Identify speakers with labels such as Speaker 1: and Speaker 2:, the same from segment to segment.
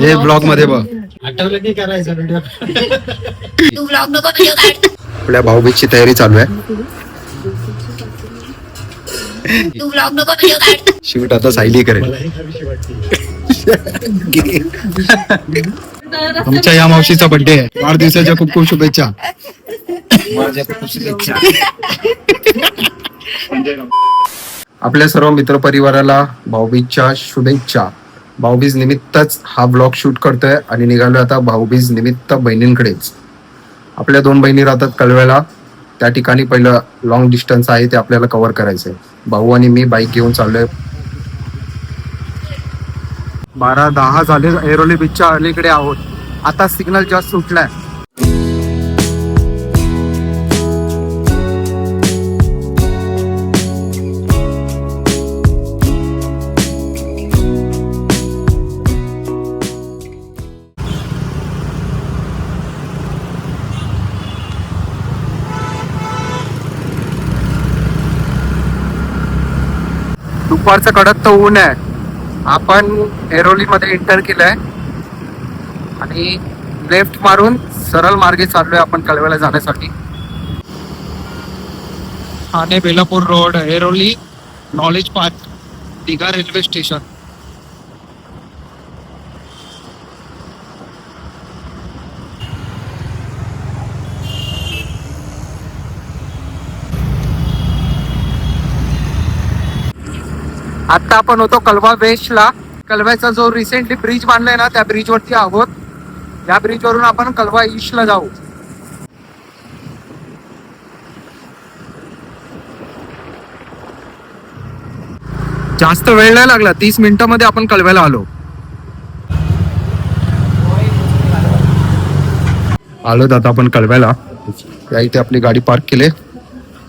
Speaker 1: हे ब्लॉगमध्ये बघ.
Speaker 2: आठवलं की करायचं
Speaker 3: तू ब्लॉग नको व्हिडिओ काढ.
Speaker 1: आपल्या भाऊबीजची तयारी चालू आहे.
Speaker 3: तू ब्लॉग नको व्हिडिओ काढ.
Speaker 1: शूट आता सायली करेल. आमच्या या मावशीचा बर्थडे आहे. वाढदिवसाच्या खूप खूप शुभेच्छा. आपल्या सर्व मित्र परिवाराला भाऊबीजच्या शुभेच्छा. भाऊबीज निमित्तच हा ब्लॉग शूट करतोय आणि निघालोय आता भाऊबीज निमित्त बहिणींकडेच आपल्या दोन बहिणी राहतात कळव्याला. त्या ठिकाणी पहिलं लॉंग डिस्टन्स आहे ते आपल्याला कव्हर करायचंय. भाऊ आणि मी बाईक घेऊन चाललोय. बारा दहा झाले एरोली बीचच्या अलीकडे आहोत. आता सिग्नल जास्त सुटलाय. दुपारचं कडक तर ऊन आहे आपण एरोलीमध्ये एंटर केलं केलंय. आणि लेफ्ट मारून सरळ मार्गे चाललोय आपण कळव्याला जाण्यासाठी. Thane Belapur road Airoli knowledge park Digha railway station आता आपण होतो कलवा वेस्टला. कलव्याचा जो रिसेंटली ब्रिज बांधलाय ना त्या ब्रिज वरती आहोत. या ब्रिजवरून आपण कलवा ईस्टला जाऊ. जास्त वेळ नाही लागला तीस मिनिटांमध्ये आपण कलव्याला आलो. आलो आता आपण कळव्याला या इथे आपली गाडी पार्क केली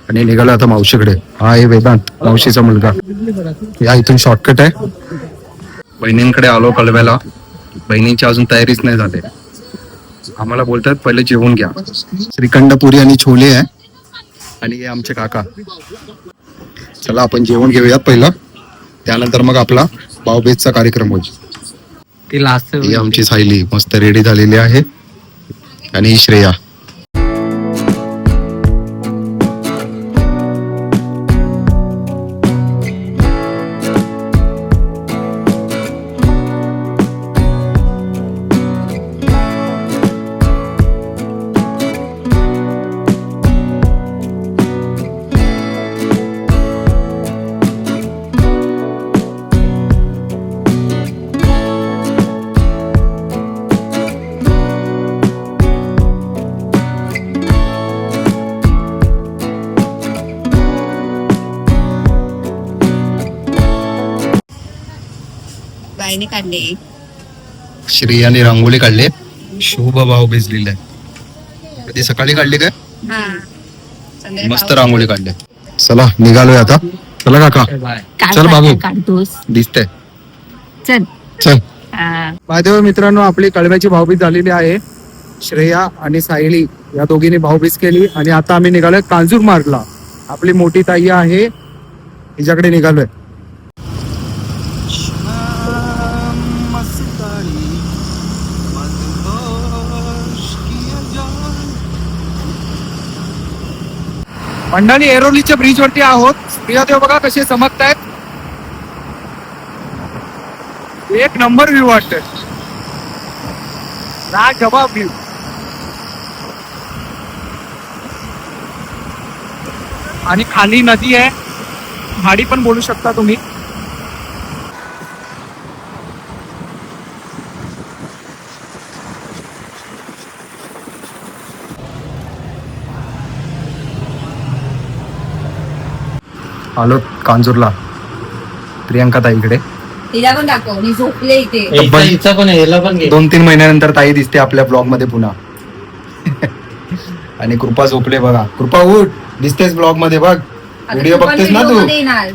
Speaker 1: आणि निघालो आता मावशीकडे. हा आहे वेदांत मावशीचा मुलगा. या इथून शॉर्टकट आहे. बहिणींकडे आलो कळव्याला. बहिणींची अजून तयारीच नाही झाली. आम्हाला बोलतात पहिले जेवून घ्या. श्रीखंड पुरी आणि छोले आहे. आणि हे आमचे काका. चला आपण जेवण घेऊयात पहिलं. त्यानंतर मग आपला भाऊबीजचा कार्यक्रम होईल.
Speaker 2: ती लास्ट
Speaker 1: ही आमची सायली. मस्त रेडी झालेली आहे. आणि ही श्रेया.
Speaker 3: बाईने काढले.
Speaker 1: श्रेयाने रांगोळी काढली. शुभ भाऊबीज लिहिलंय कधी सकाळी काढली काय?
Speaker 3: हा.
Speaker 1: मस्त रांगोळी काढली. चला निघालोय आता. चला काका. चल बाबू.
Speaker 3: काढतोस?
Speaker 1: दिसतंय.
Speaker 3: चल.
Speaker 1: चल.
Speaker 3: हा.
Speaker 1: मित्रांनो आपली कळव्याची भाऊबीज झालेली आहे. श्रेया आणि सायली या दोघींनी भाऊबीज केली आणि आता आम्ही निघालोय कांजूर मार्गला. आपली मोठी ताई आहे. हिच्याकडे निघालोय. मंडळी एरोलीच्या ब्रिज वरती आहोत. प्रियादेव बघा कसे चमकतायत. एक नंबर व्ह्यू वाटतोय. जबाब व्ह्यू आणि खाली नदी आहे. झाडी पण बोलू शकता तुम्ही. आलो कांजूरला. प्रियांका ताईकडे
Speaker 3: तिला पण दाखव मी झोपले इथे.
Speaker 2: हिचा पण आहे, याला पण घे.
Speaker 1: दोन तीन महिन्यानंतर ताई दिसते आपल्या ब्लॉगमध्ये पुन्हा. आणि कृपा झोपले बघा. कृपा उठ दिसतेस ब्लॉगमध्ये बघ.
Speaker 3: आता
Speaker 1: व्हिडिओ
Speaker 3: तू पण
Speaker 1: बघतेस ना
Speaker 3: video
Speaker 1: तू?
Speaker 3: मध्ये येणार.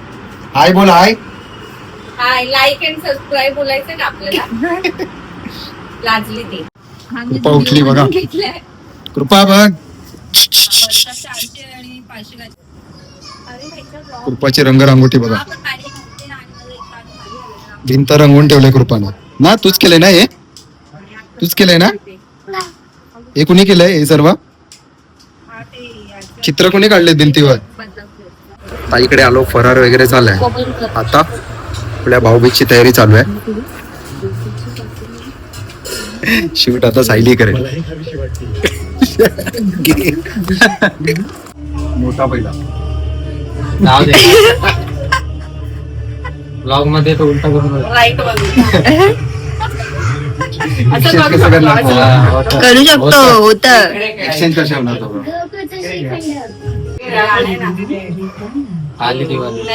Speaker 1: हाय बोल hi.
Speaker 3: Hi like and subscribe बोलायचं का आपल्याला? लाजली ती. हा, मी
Speaker 1: कृपा उठली
Speaker 3: video
Speaker 1: बघा.
Speaker 3: घेतलाय.
Speaker 1: कृपा बघ.
Speaker 3: आणि पाचशे गाठी. अरे ह्याच्या vlog
Speaker 1: कृपाची रंगरांगोटी बघा. भिंत रंगवून ठेवले कृपाने. ना तूच केलंय ना हे? तूच केलंय ना? हे कुणी केलंय हे सर्व? चित्र कोणी काढले भिंतीवर? ताईकडे आलो फरार वगैरे झालाय. आता आपल्या भाऊबीजची तयारी चालू आहे. शूट आता सायली करेल. मोठा पहिला.
Speaker 2: जाऊ दे. ब्लॉगमध्ये तो उलटा करून
Speaker 3: राईट करू शकतो
Speaker 2: होत.
Speaker 1: एक्सचेंज कशा
Speaker 2: आली दिवाळी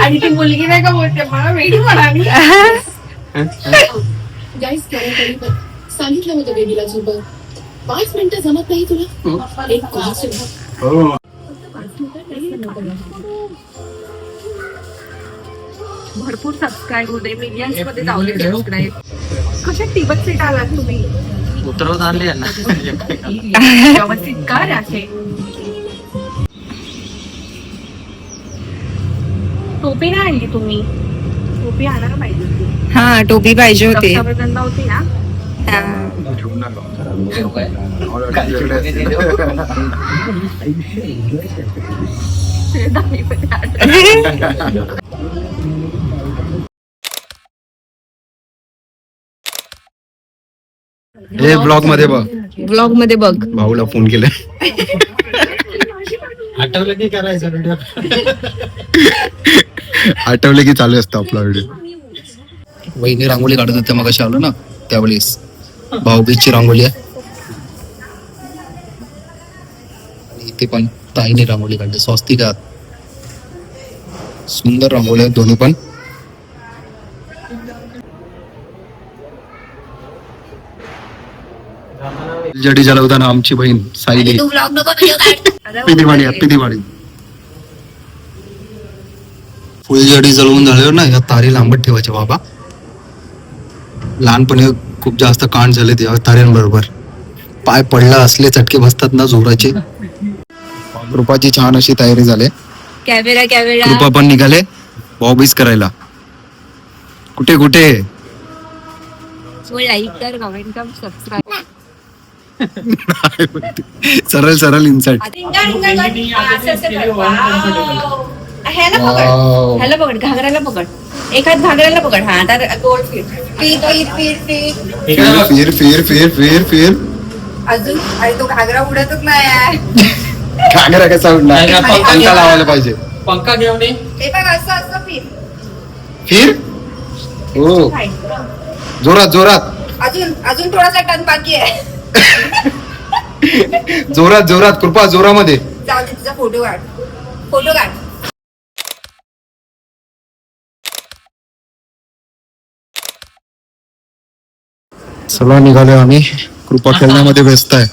Speaker 3: आणि ती मुलगी नाही का बोलते मला वेडी
Speaker 4: म्हणा सांगितलं होतं बेबीला झोपत पाच मिनिटं जमत नाही तुला? एक कॉल सुद्धा
Speaker 3: भरपूर सबस्क्राईब होते मिलियन्समध्ये जाऊले सबस्क्राईब कशा टिबक सीट आलात तुम्ही?
Speaker 2: उतरवून आणली यांना.
Speaker 3: व्यवस्थित का रे असे टोपी नाही आणली तुम्ही. टोपी आणायला पाहिजे होती.
Speaker 5: हा टोपी पाहिजे होती.
Speaker 3: होती ना?
Speaker 1: हे ब्लॉगमध्ये बघ.
Speaker 5: ब्लॉगमध्ये बघ.
Speaker 1: भाऊला फोन केलाय
Speaker 2: आठवलं की करायचं व्हिडिओ
Speaker 1: आठवले की चालू असतं आपला व्हिडिओ वहिनी रांगोळी काढत होते मग आलो ना त्यावेळेस. भाऊबीजची रांगोळी आहे. आणि इथे पण ताईने रांगोळी काढली. स्वस्तिका सुंदर रांगोळी आहेत दोन्ही पण. जडी जलवताना आमची बहीण. Happy Diwali happy Diwali. फुलझडी जळवून झाल्यावर ना या तारी लांबत ठेवायच्या बाबा. लहानपणी खूप जास्त कांड झाले त्या ताऱ्यांबरोबर. पाय पडला असले चटके बसतात ना जोराचे. कृपाची छान अशी तयारी झाली.
Speaker 5: Camera camera.
Speaker 1: कृपा पण निघाले. बॉबीज करायला. कुठे कुठे? सरळ सरळ इन्सर्ट
Speaker 3: ह्याला पकड. ह्याला पकड. घागराला पकड. एकाच घागराला पकड. हा तर गोल फिर. फिर फिर फिर फिर.
Speaker 1: फिर फिर फिर फिर फिर
Speaker 3: अजून आणि तो घागरा उडतच नाही
Speaker 1: घागरा कसा उडणार?
Speaker 2: नाही, नाही,
Speaker 1: पंखा लावायला पाहिजे.
Speaker 2: पंखा घेऊन ये.
Speaker 3: ते बघ असं असं फिर.
Speaker 1: फिर? हो. जोरात जोरात.
Speaker 3: अजून अजून थोडासा टन बाकी आहे.
Speaker 1: जोरात जोरात. कृपा जोरामध्ये.
Speaker 3: जाऊ दे तिचा फोटो काढ. फोटो काढ.
Speaker 1: चला निघालोय आम्ही. कृपा खेळण्यामध्ये व्यस्त आहे.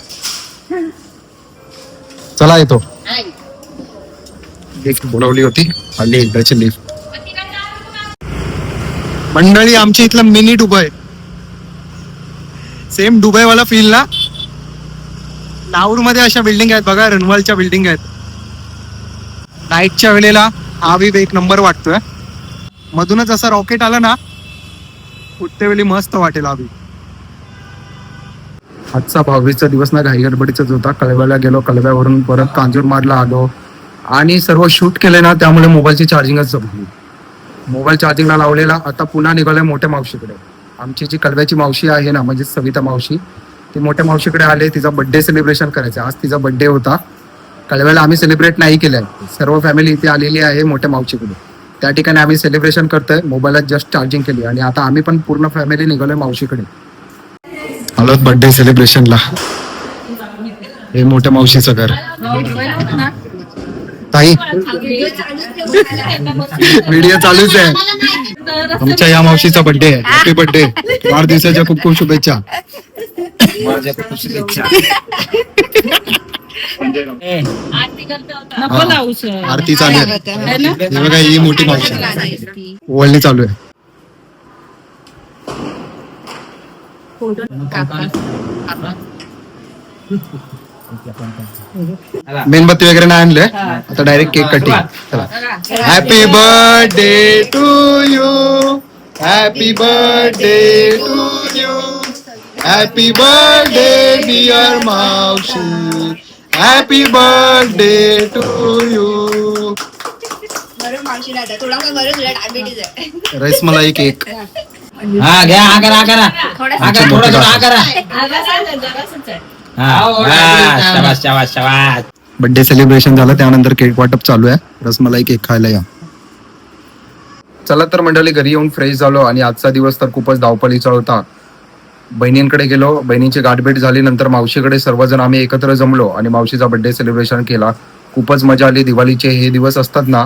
Speaker 1: चला येतो. लिफ्ट बोलावली होती आली एकदाची लिफ्ट मंडळी आमच्या इथलं मिनी दुबई सेम दुबई वाला फील ना? नाऊरमध्ये अशा बिल्डिंग आहेत बघा रनवालच्या बिल्डिंग आहेत. नाईटच्या वेळेला हा व्ह्यू एक नंबर वाटतोय. मधूनच असा रॉकेट आला ना उठते वेळी मस्त वाटेल हा. आजचा भाऊबीजचा दिवस ना घाई गडबडीचाच होता. कळव्याला गेलो कळव्यावरून परत कांजूर मारला आलो. आणि सर्व शूट केले ना त्यामुळे मोबाईलची चार्जिंगच संपली मोबाईल चार्जिंगला लावलेला आता पुन्हा निघालोय मोठ्या मावशीकडे. आमची जी कळव्याची मावशी आहे ना म्हणजे सविता मावशी ती मोठ्या मावशीकडे आले तिचा बड्डे सेलिब्रेशन करायचं. आज तिचा बड्डे होता. कळव्याला आम्ही सेलिब्रेट नाही केलंय. सर्व फॅमिली इथे आलेली आहे मोठ्या मावशीकडे. त्या ठिकाणी आम्ही सेलिब्रेशन करतोय. मोबाईलात जस्ट चार्जिंग केली. आणि आता आम्ही पण पूर्ण फॅमिली निघालोय मावशीकडे. आलो बर्थडे सेलिब्रेशनला हे मोठ्या मावशीचं घर. ताई. व्हिडिओ चालूच आहे. आमच्या या मावशीचा बर्थडे आहे. हॅपी बर्थडे वाढदिवसाच्या खूप खूप शुभेच्छा. आरती चालू आहे. ही मोठी मावशी ओळणी चालू आहे. मेणबत्ती वगैरे नाही आणले. आता डायरेक्ट केक कटिंग चला. Happy birthday to you happy birthday to you happy birthday dear मावशी हॅपी बर्थडे टू यू
Speaker 3: बरं मावशीला आता थोडा बरं तुला डायबिटीज आहे
Speaker 1: रईस मलाई केक
Speaker 2: हा घ्या हा करा हा करा. हा करा थोडं थोडं करा. हा शाबास शाबास शाबास.
Speaker 1: बर्थडे सेलिब्रेशन झालं त्यानंतर केक वाटप चालू आहे. रसमलाई केक खायला या. चला तर मंडळी घरी येऊन फ्रेश झालो आणि आजचा दिवस तर खूपच धावपळीचा होता. बहिणींकडे गेलो बहिणींची गाठभेट झाली नंतर मावशीकडे सर्वजण आम्ही एकत्र जमलो आणि मावशीचा बर्थडे सेलिब्रेशन केला. खूपच मजा आली दिवाळीचे हे दिवस असतात ना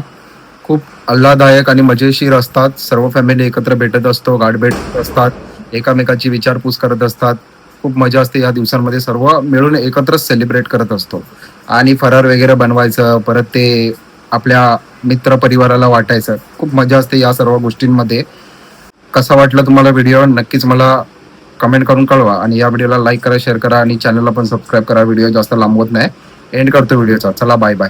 Speaker 1: खूप आल्हादायक आणि मजेशीर असतात. सर्व फॅमिली एकत्र भेटत असतो गाठ भेटत असतात एकामेकाची विचारपूस करत असतात. खूप मजा असते या दिवसांमध्ये. सर्व मिळून एकत्रच सेलिब्रेट करत असतो. आणि फरार वगैरे बनवायचं परत ते आपल्या मित्र परिवाराला वाटायचं. खूप मजा असते या सर्व गोष्टींमध्ये. कसा वाटला तुम्हाला व्हिडिओ नक्कीच मला कमेंट करून कळवा. आणि या व्हिडिओला लाईक करा शेअर करा आणि चॅनलला पण सबस्क्राईब करा. व्हिडिओ जास्त लांबवत नाही. एंड करतो व्हिडिओचा चला बाय बाय